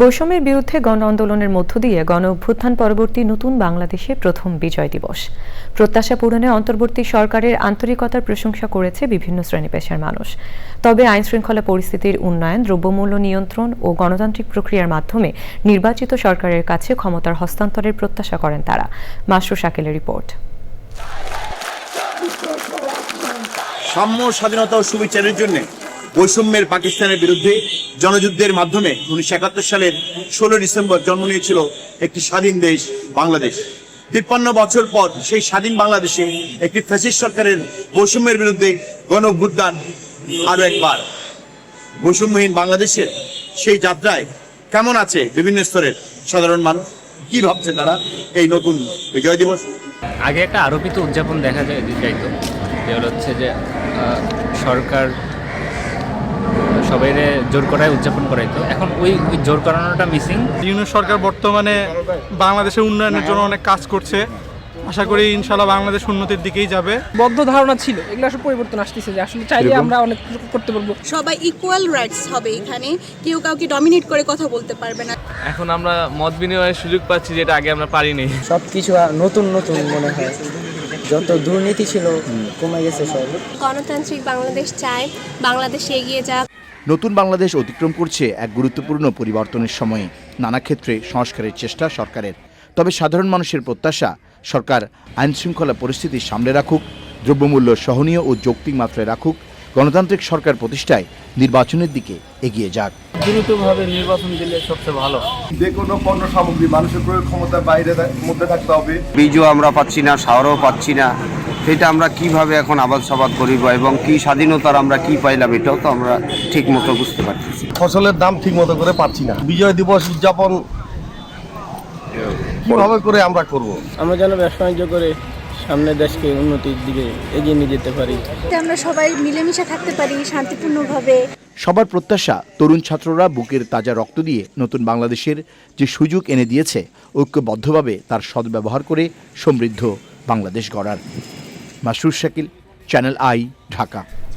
বৈষম্যের বিরুদ্ধে গণ আন্দোলনের মধ্য দিয়ে গণ অভ্যুত্থান পরবর্তী নতুন বাংলাদেশে প্রথম বিজয় দিবস। প্রত্যাশা পূরণে অন্তর্বর্তী সরকারের আন্তরিকতার প্রশংসা করেছে বিভিন্ন শ্রেণি পেশার মানুষ। তবে আইন শৃঙ্খলা পরিস্থিতির উন্নয়ন, দ্রব্যমূল্য নিয়ন্ত্রণ ও গণতান্ত্রিক প্রক্রিয়ার মাধ্যমে নির্বাচিত সরকারের কাছে ক্ষমতার হস্তান্তরের প্রত্যাশা করেন তারা। মাসরু শাকিলের রিপোর্ট। সাম্য স্বাধীনতা ও সুবিচারের জন্য বৈষম্যের পাকিস্তানের বিরুদ্ধে জনযুদ্ধের মাধ্যমে উনিশশো একাত্তর সালের ষোলো ডিসেম্বর জন্ম নিয়েছিল একটি স্বাধীন দেশ, বাংলাদেশ। তিপ্পান্ন বছর পর সেই স্বাধীন বাংলাদেশে একটি ফ্যাসিস্ট সরকারের বৈষম্যের বিরুদ্ধে গণ অভ্যুত্থান আরও একবার। বৈষম্যহীন বাংলাদেশের সেই যাত্রায় কেমন আছে বিভিন্ন স্তরের সাধারণ মানুষ? কি ভাবছে তারা এই নতুন বিজয় দিবস? আগে একটা আরোপিত উদযাপন দেখা যায় যাইতো যে হচ্ছে যে সরকার সবাই জোর করায় উদযাপন করাইতো এখন ওই ওই জোর করানোটা মিসিং ইউনিট সরকার বর্তমানে বাংলাদেশের উন্নয়নের জন্য অনেক কাজ করছে। আশা করি ইনশাল্লাহ বাংলাদেশ উন্নতির দিকেই যাবে। বদ্ধ ধারণা ছিল। এগুলো আসলে পরিবর্তন আসতেছে যে আসলে চাইলে আমরা অনেক কিছু করতে পারব। সবাই ইকুয়াল রাইটস হবে এখানে। কেউ কাউকে ডমিনেট করে কথা বলতে পারবে না। এখন আমরা মত বিনিময়ের সুযোগ পাচ্ছি যেটা আগে আমরা পারিনি। সব কিছু নতুন নতুন মনে হয়। যত দুর্নীতি ছিল কমে গেছে সব। গণতান্ত্রিক বাংলাদেশ চায় বাংলাদেশ এগিয়ে যাক। নতুন বাংলাদেশ অতিক্রম করছে এক গুরুত্বপূর্ণ পরিবর্তনের সময়ে নানা ক্ষেত্রে সংস্কারের চেষ্টা সরকারের। তবে সাধারণ মানুষের প্রত্যাশা সরকার আইন শৃঙ্খলা পরিস্থিতি সামলে রাখুক দ্রব্যমূল্য সহনীয় ও যৌক্তিক মাত্রায় রাখুক গণতান্ত্রিক সরকার প্রতিষ্ঠায় নির্বাচনের দিকে এগিয়ে যাক। দ্রুতভাবে নির্বাচন দিলে সবচেয়ে ভালো। যে কোনো পণ্য সামগ্রী মানুষের প্রয়োগ ক্ষমতার বাইরে মধ্যে থাকতে হবে। বীজও আমরা পাচ্ছি না সারও পাচ্ছি না। সেটা আমরা কীভাবে এখন আবাদ সাবাদ করিব এবং কি স্বাধীনতার আমরা কি পাইলাম এটাও তো আমরা ঠিক মতো বুঝতে পারতেছি। ফসলের দাম ঠিক মতো করে পাচ্ছি না। বিজয় দিবস উদযাপন কীভাবে করে আমরা করব? আমরা যেন ব্যবসা বাণিজ্য করে সামনে দেশকে উন্নতির দিকে এগিয়ে নিয়ে যেতে পারি। আমরা সবাই মিলেমিশে থাকতে পারি শান্তিপূর্ণভাবে। সবার প্রত্যাশা তরুণ ছাত্ররা বুকের তাজা রক্ত দিয়ে নতুন বাংলাদেশের যে সুযোগ এনে দিয়েছে ঐক্যবদ্ধভাবে তার সদ্ব্যবহার করে সমৃদ্ধ বাংলাদেশ গড়ার। Masrur Shakil channel I Dhaka.